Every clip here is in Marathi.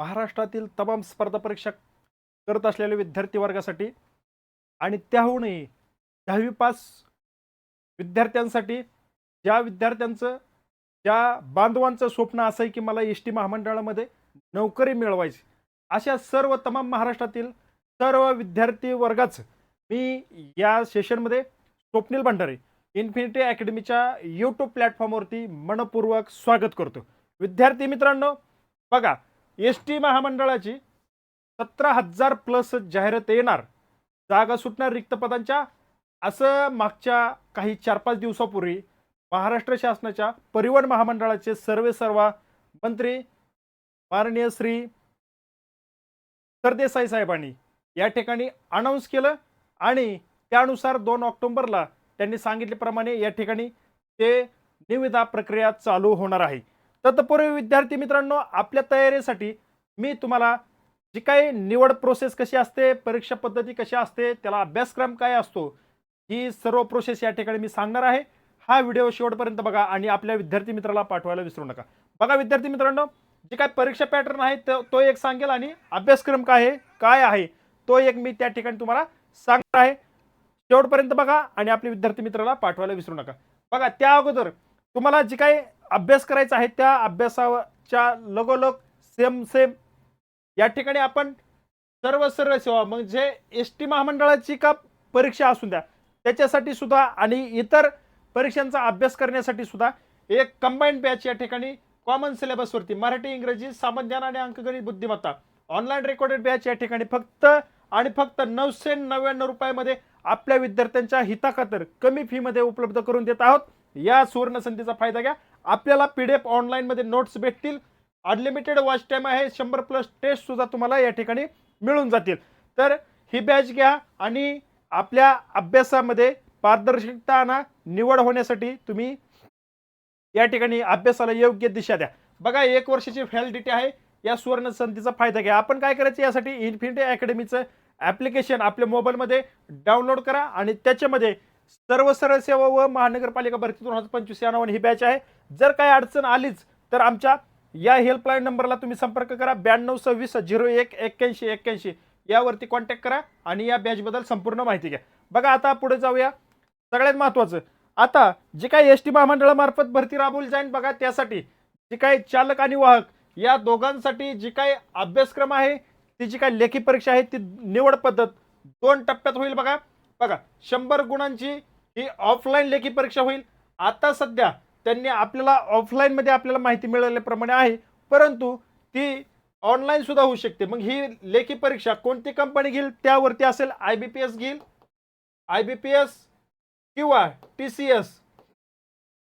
महाराष्ट्रातील तमाम स्पर्धा परीक्षा करत असलेल्या विद्यार्थी वर्गासाठी आणि त्याहूनही दहावी पास विद्यार्थ्यांसाठी ज्या विद्यार्थ्यांचं ज्या बांधवांचं स्वप्न असं आहे की मला एस टी महामंडळामध्ये नोकरी मिळवायची अशा सर्व तमाम महाराष्ट्रातील सर्व विद्यार्थी वर्गाचं मी या सेशनमध्ये स्वप्नील भंडारे इन्फिनिटी अकॅडमीच्या यूट्यूब प्लॅटफॉर्मवरती मनपूर्वक स्वागत करतो. विद्यार्थी मित्रांनो बघा एस टी महामंडळाची सतरा हजार प्लस जाहिरात येणार. जागा सुटणार रिक्त पदांच्या असं मागच्या काही चार पाच दिवसापूर्वी महाराष्ट्र शासनाच्या परिवहन महामंडळाचे सर्वे सर्वा मंत्री माननीय श्री सरदेसाई साहेबांनी या ठिकाणी अनाऊन्स केलं आणि त्यानुसार दोन ऑक्टोबरला त्यांनी सांगितल्याप्रमाणे या ठिकाणी ते निविदा प्रक्रिया चालू होणार आहे. तत्पूर्वी विद्यार्थी मित्रांनो आपल्या तयारीसाठी मी तुम्हाला जी काही निवड प्रोसेस कशी असते परीक्षा पद्धती कशी असते त्याला अभ्यासक्रम काय असतो ही सर्व प्रोसेस या ठिकाणी मी सांगणार आहे. हा व्हिडिओ शेवटपर्यंत बघा आणि आपल्या विद्यार्थी मित्राला पाठवायला विसरू नका. बघा विद्यार्थी मित्रांनो जे काय परीक्षा पॅटर्न आहे तो तो एक सांगेल आणि अभ्यासक्रम काय आहे काय आहे तो एक मी त्या ठिकाणी तुम्हाला सांगणार आहे. शेवटपर्यंत बघा आणि आपल्या विद्यार्थी मित्राला पाठवायला विसरू नका. बघा त्या अगोदर तुम्हाला जी काही अभ्यास करायचा आहे त्या अभ्यासाच्या लगोलग सेम सेम या ठिकाणी आपण सर्व सर्व सेवा म्हणजे एस टी महामंडळाची का परीक्षा असून द्या त्याच्यासाठी सुद्धा आणि इतर परीक्षांचा अभ्यास करण्यासाठी सुद्धा एक कंबाईंड बॅच या ठिकाणी कॉमन सिलेबसवरती मराठी इंग्रजी सामान्य आणि अंकगणित बुद्धिमत्ता ऑनलाईन रेकॉर्डेड बॅच या ठिकाणी फक्त आणि फक्त नऊशे नव्याण्णव रुपयामध्ये आपल्या विद्यार्थ्यांच्या हिताखातर कमी फीमध्ये उपलब्ध करून देत आहोत. या सुवर्ण संधीचा फायदा घ्या. आपल्याला पी डी एफ ऑनलाईनमध्ये नोट्स भेटतील. अनलिमिटेड वॉच टाईम आहे. शंभर प्लस टेस्ट सुद्धा तुम्हाला या ठिकाणी मिळून जातील. तर ही बॅच घ्या आणि आपल्या अभ्यासामध्ये पारदर्शकता आणा. निवड होण्यासाठी तुम्ही या ठिकाणी अभ्यासाला योग्य दिशा द्या. बघा एक वर्षाची व्हॅलिडिटी आहे. या सुवर्ण संधीचा फायदा घ्या. आपण काय करायचं? यासाठी इन्फिनिटी अकॅडमीचं ॲप्लिकेशन आपल्या मोबाईलमध्ये डाउनलोड करा आणि त्याच्यामध्ये सर्व सरळ सेवा व महानगरपालिका भरती दोन हजार पंचवीस या नावाने ही बॅच आहे. जर काही अडचण आलीच तर आमच्या या हेल्पलाईन नंबरला तुम्ही संपर्क करा. ब्याण्णव सव्वीस झिरो एक एक्क्याऐंशी एक्क्याऐंशी. यावरती कॉन्टॅक्ट करा आणि या बॅचबद्दल संपूर्ण माहिती घ्या. बघा आता पुढे जाऊया. सगळ्यात महत्त्वाचं आता जे काही एस टी महामंडळामार्फत भरती राबवली जाईल बघा त्यासाठी जे काही चालक आणि वाहक या दोघांसाठी जी काही अभ्यासक्रम आहे ती जी काही लेखी परीक्षा आहे ती निवड पद्धत दोन टप्प्यात होईल बघा. बघा शंभर गुणांची ही ऑफलाईन लेखी परीक्षा होईल. आता सध्या त्यांनी आपल्याला ऑफलाईनमध्ये आपल्याला माहिती मिळाल्याप्रमाणे आहे. परंतु ती ऑनलाईन सुद्धा होऊ शकते. मग ही लेखी परीक्षा कोणती कंपनी घेईल? त्यावरती असेल आय बी पी एस घेईल. आय बी पी एस किंवा टी सी एस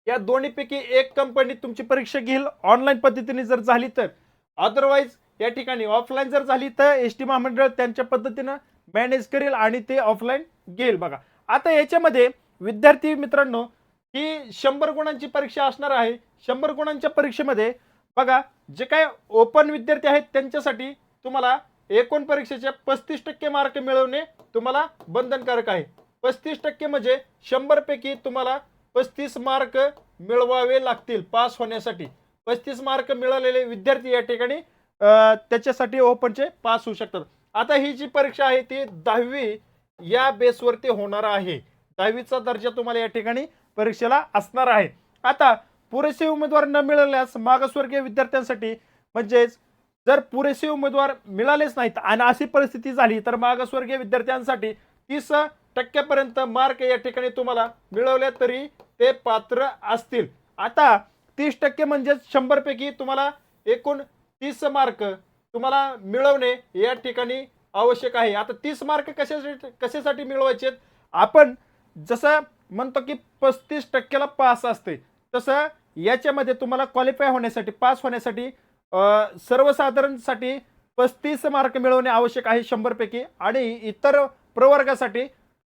या दोन्हीपैकी एक कंपनी तुमची परीक्षा घेईल. ऑनलाईन पद्धतीने जर झाली तर. अदरवाईज या ठिकाणी ऑफलाईन जर झाली तर एस टी महामंडळ त्यांच्या पद्धतीनं मॅनेज करेल आणि ते ऑफलाईन घेईल. बघा. आता याच्यामध्ये विद्यार्थी मित्रांनो ही शंभर गुणांची परीक्षा असणार आहे. शंभर गुणांच्या परीक्षेमध्ये बघा जे काय ओपन विद्यार्थी आहेत त्यांच्यासाठी तुम्हाला एकूण परीक्षेचे पस्तीस टक्के मार्क मिळवणे तुम्हाला बंधनकारक आहे. पस्तीस टक्के म्हणजे शंभर पैकी तुम्हाला पस्तीस मार्क मिळवावे लागतील पास होण्यासाठी. पस्तीस मार्क मिळालेले विद्यार्थी या ठिकाणी त्याच्यासाठी ओपनचे पास होऊ शकतात. आता ही जी परीक्षा आहे ती दहावी या बेसवरती होणार आहे. दहावीचा दर्जा तुम्हाला या ठिकाणी परीक्षेला असणार आहे. आता पुरेसे उमेदवार न मिळाल्यास मागासवर्गीय विद्यार्थ्यांसाठी म्हणजेच जर पुरेसे उमेदवार मिळालेच नाहीत आणि अशी परिस्थिती झाली तर मागासवर्गीय विद्यार्थ्यांसाठी तीस टक्क्यापर्यंत मार्क या ठिकाणी तुम्हाला मिळवले तरी ते पात्र असतील. आता तीस टक्के म्हणजेच शंभरपैकी तुम्हाला एकूण तीस मार्क तुम्हाला मिळवणे या ठिकाणी आवश्यक आहे. आता तीस मार्क कशासाठी कशासाठी मिळवायचे आपण जसं म्हणतो की पस्तीस टक्क्याला पास असते. तसं याच्यामध्ये तुम्हाला क्वालिफाय होण्यासाठी पास होण्यासाठी सर्वसाधारणसाठी पस्तीस मार्क मिळवणे आवश्यक आहे शंभरपैकी आणि इतर प्रवर्गासाठी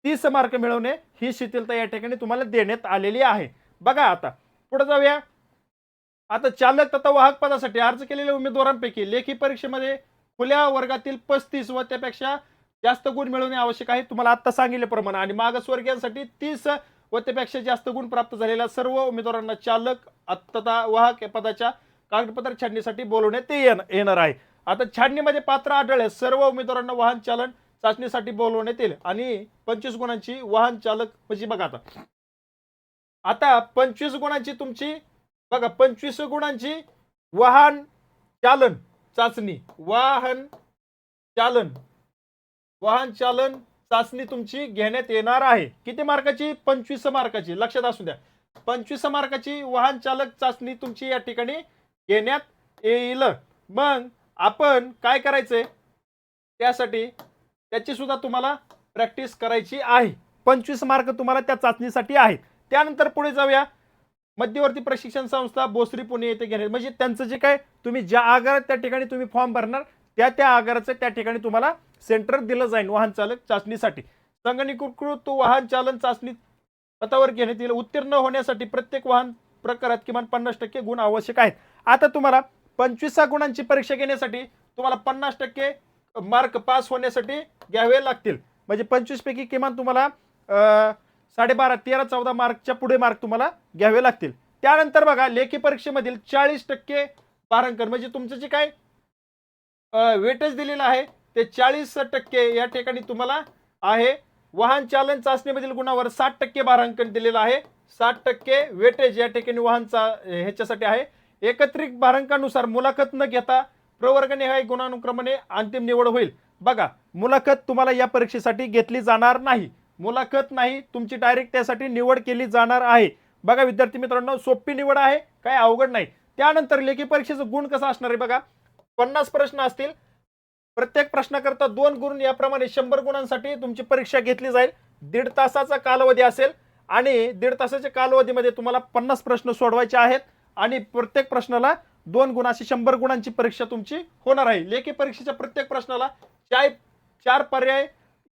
तीस मार्क मिळवणे ही शिथिलता या ठिकाणी तुम्हाला देण्यात आलेली आहे. बघा आता पुढे जाऊया. आता चालक तथा वाहक पदासाठी अर्ज केलेल्या उमेदवारांपैकी लेखी परीक्षेमध्ये खुल्या वर्गातील पस्तीस व त्यापेक्षा जास्त गुण मिळवणे आवश्यक आहे. तुम्हाला आत्ता सांगितल्याप्रमाणे आणि मागासवर्गीयांसाठी तीस व त्यापेक्षा जास्त गुण प्राप्त झालेल्या सर्व उमेदवारांना चालक तथा वाहक पदाच्या कागदपत्र छाननीसाठी बोलवण्यात येणार आहे. आता छाननीमध्ये पात्र आढळले सर्व उमेदवारांना वाहन चालन चाचणीसाठी बोलवण्यात येईल आणि पंचवीस गुणांची वाहन चालक म्हणजे बघा आता. आता पंचवीस गुणांची तुमची बघा पंचवीस गुणांची वाहन चालन चाचणी वाहन चालन वाहन चालन चाचणी तुमची घेण्यात येणार आहे. किती मार्काची? पंचवीस मार्काची. लक्षात असू द्या. पंचवीस मार्काची वाहन चालक चाचणी तुमची या ठिकाणी घेण्यात येईल. मग आपण काय करायचंय? त्यासाठी त्याची सुद्धा तुम्हाला प्रॅक्टिस करायची आहे. पंचवीस मार्क तुम्हाला त्या चाचणीसाठी आहेत. त्यानंतर पुढे जाऊया. मध्यवर्ती प्रशिक्षण संस्था बोसरी पुणे येथे घेणे म्हणजे त्यांचं जे काय? तुम्ही ज्या आगारात त्या ठिकाणी तुम्ही फॉर्म भरणार त्या त्या आगाराचं त्या ठिकाणी तुम्हाला सेंटर दिलं जाईल वाहन चालक चाचणीसाठी. संगणकीकृत वाहन चालन चाचणी पथावर घेण्यात येईल. उत्तीर्ण होण्यासाठी प्रत्येक वाहन प्रकारात किमान पन्नास टक्के गुण आवश्यक आहेत. आता तुम्हाला पंचवीस गुणांची परीक्षा घेण्यासाठी तुम्हाला पन्नास टक्के मार्क पास होण्यासाठी घ्यावे लागतील. म्हणजे पंचवीसपैकी किमान तुम्हाला साडेबारा तेरा चौदा मार्कच्या पुढे मार्क तुम्हाला घ्यावे लागतील. त्यानंतर बघा लेखी परीक्षेमधील चाळीस टक्के भारांकन. म्हणजे तुमचं जे काय वेटेज दिलेलं आहे ते चाळीस टक्के या ठिकाणी तुम्हाला आहे. वाहन चालन चाचणीमधील गुणावर साठ टक्के भारांकन दिलेलं आहे. साठ टक्के वेटेज या ठिकाणी वाहन चा ह्याच्यासाठी आहे. एकत्रित भारांकानुसार मुलाखत न घेता प्रवर्गनिहाय गुणानुक्रमाने अंतिम निवड होईल. बघा मुलाखत तुम्हाला या परीक्षेसाठी घेतली जाणार नाही. मुलाखत नाही तुमची डायरेक्ट त्यासाठी निवड केली जाणार आहे. बघा विद्यार्थी मित्रांनो सोपी निवड आहे काय अवघड नाही. त्यानंतर लेखी परीक्षेचं गुण कसा असणार आहे बघा. पन्नास प्रश्न असतील प्रत्येक प्रश्नाकरता दोन गुण याप्रमाणे शंभर गुणांसाठी तुमची परीक्षा घेतली जाईल. दीड तासाचा कालावधी असेल आणि दीड तासाच्या कालावधीमध्ये तुम्हाला पन्नास प्रश्न सोडवायचे आहेत आणि प्रत्येक प्रश्नाला दोन गुण अशी शंभर गुणांची परीक्षा तुमची होणार आहे. लेखी परीक्षेच्या प्रत्येक प्रश्नाला चार चार पर्याय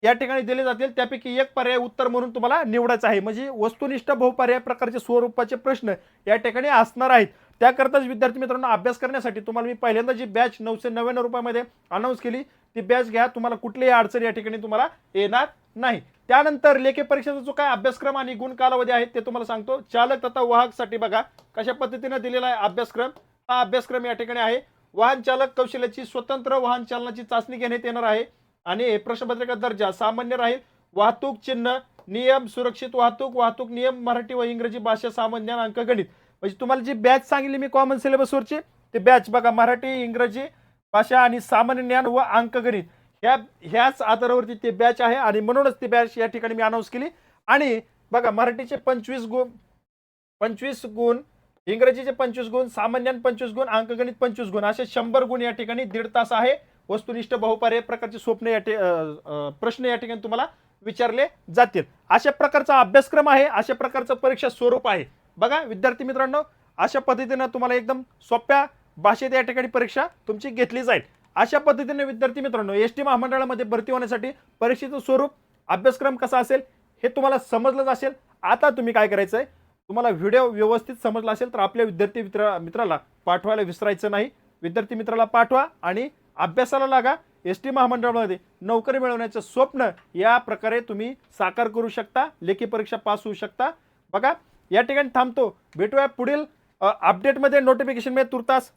या ठिकाणी दिले जातील. त्यापैकी एक पर्याय उत्तर म्हणून तुम्हाला निवडायचं आहे. म्हणजे वस्तुनिष्ठ बहुपर्याय प्रकारचे स्वरूपाचे प्रश्न या ठिकाणी असणार आहेत. त्याकरताच विद्यार्थी मित्रांनो अभ्यास करण्यासाठी तुम्हाला मी पहिल्यांदा जी बॅच नऊशे नव्याण्णव रुपयामध्ये अनाऊन्स केली ती बॅच घ्या. तुम्हाला कुठलीही अडचण या ठिकाणी तुम्हाला येणार नाही. त्यानंतर लेखी परीक्षेचा जो काय अभ्यासक्रम आणि गुण कालावधी आहे ते तुम्हाला सांगतो. चालक तथा वाहकसाठी बघा कशा पद्धतीने दिलेला आहे अभ्यासक्रम. हा अभ्यासक्रम या ठिकाणी आहे. वाहन चालक कौशल्याची स्वतंत्र वाहन चालनाची चाचणी घेण्यात येणार आहे. आणि प्रश्नपत्रिका दर्जा सामान्य राहील. वाहतूक चिन्ह नियम सुरक्षित वाहतूक वाहतूक नियम मराठी व इंग्रजी भाषा सामान्य अंक अंकगणित. म्हणजे तुम्हाला जी बॅच सांगितली मी कॉमन सिलेबसवरची ते बॅच बघा मराठी इंग्रजी भाषा आणि सामान्य ज्ञान व अंकगणित. ह्या ह्याच आधारावरती ते बॅच आहे आणि म्हणूनच ती बॅच या ठिकाणी मी अनाऊन्स केली. आणि बघा मराठीचे पंचवीस गुण पंचवीस गुण इंग्रजीचे पंचवीस गुण सामान्यान पंचवीस गुण अंकगणित पंचवीस गुण असे शंभर गुण या ठिकाणी दीड तास आहे. वस्तुनिष्ठ बहुपर्याय प्रकारचे स्वप्न या प्रश्न या ठिकाणी तुम्हाला विचारले जातील. अशा प्रकारचा अभ्यासक्रम आहे अशा प्रकारचं परीक्षा स्वरूप आहे. बघा विद्यार्थी मित्रांनो अशा पद्धतीनं तुम्हाला एकदम सोप्या भाषेत या ठिकाणी परीक्षा तुमची घेतली जाईल. अशा पद्धतीने विद्यार्थी मित्रांनो एस टी महामंडळामध्ये भरती होण्यासाठी परीक्षेचं स्वरूप अभ्यासक्रम कसा असेल हे तुम्हाला समजलंच असेल. आता तुम्ही काय करायचं आहे तुम्हाला व्हिडिओ व्यवस्थित समजला असेल तर आपल्या विद्यार्थी मित्र मित्राला पाठवायला विसरायचं नाही. विद्यार्थी मित्राला पाठवा आणि अभ्यासाला लागा. एस टी महामंडळामध्ये नोकरी मिळवण्याचं स्वप्न या प्रकारे तुम्ही साकार करू शकता लेखी परीक्षा पास होऊ शकता. बघा या ठिकाणी थांबतो. भेटूया पुढील अपडेटमध्ये नोटिफिकेशनमध्ये तुर्तास.